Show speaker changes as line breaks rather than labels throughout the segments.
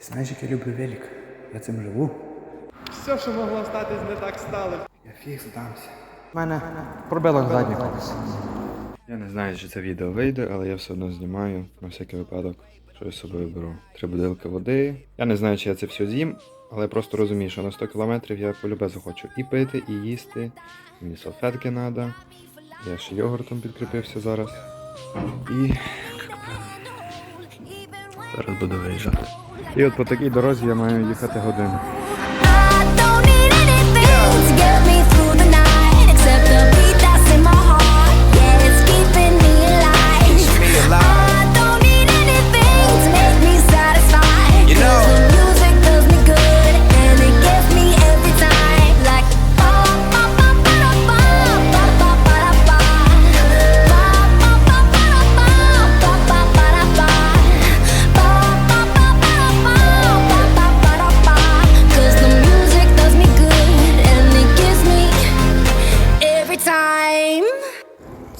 Знаєш, як я люблю велик? Я цим живу.
Все, що могло статись, не так стало.
Я фіг здамся.
У мене пробило задній колес.
Я не знаю, чи це відео вийде, але я все одно знімаю на всякий випадок, що я з собою беру. Три бутилки води. Я не знаю, чи я це все з'їм, але я просто розумію, що на 100 кілометрів я полюбе захочу і пити, і їсти. Мені салфетки треба. Я ще йогуртом підкріпився зараз. І зараз буду виїжджати. І от по такій дорозі я маю їхати годину.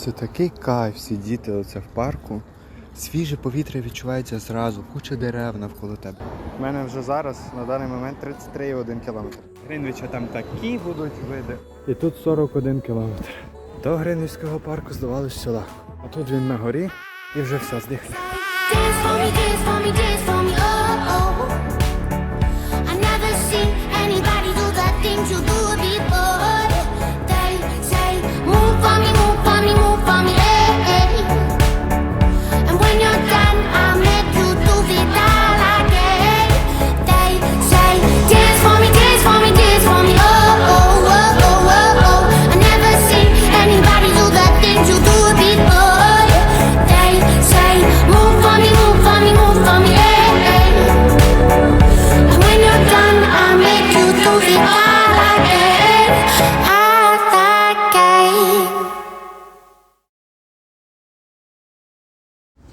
Це такий кайф сидіти оце в парку. Свіже повітря відчувається зразу, куча дерев навколо тебе. У мене вже зараз на даний момент 33,1 кілометр. Гринвіча там такі будуть види. І тут 41 кілометр. До Гринвічського парку здавалося легко. А тут він на горі і вже все здихне.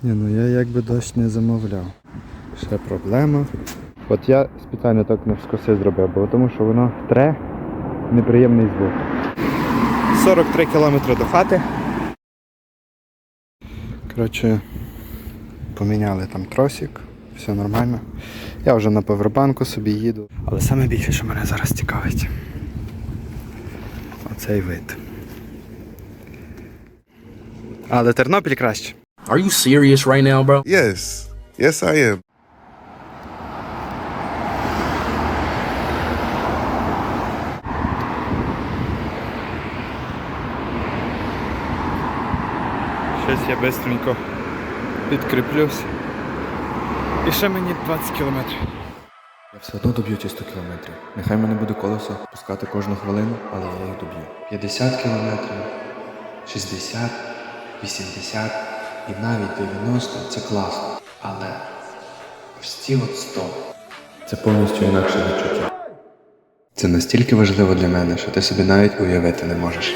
Ні, ну я якби дощ не замовляв. Ще проблема. От я спеціально так навскоси зробив, бо тому що воно тре неприємний звук. 43 кілометри до хати. Коротше, поміняли там тросик, все нормально. Я вже на повербанку собі їду. Але саме більше, що мене зараз цікавить. Оцей вид. Але Тернопіль краще.
Are you serious right now, bro?
Yes. Yes, I am.
Щось я бистренько підкріплюсь. І ще мені 20 кілометрів.
Я все одно доб'ю ті 100 кілометрів. Нехай мене буде колесо пускати кожну хвилину, але я їх доб'ю. 50 кілометрів, 60, 80 і навіть 90 це класно. Але ось ці от 100 це повністю інакше відчуття. Це настільки важливо для мене, що ти собі навіть уявити не можеш.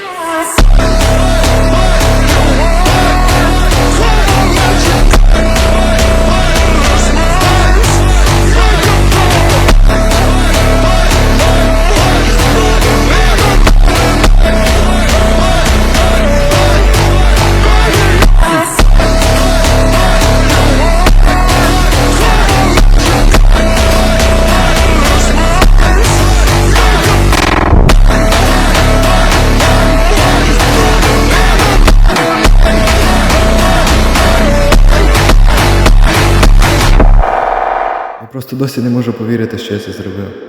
Просто досі не можу повірити, що я це зробив.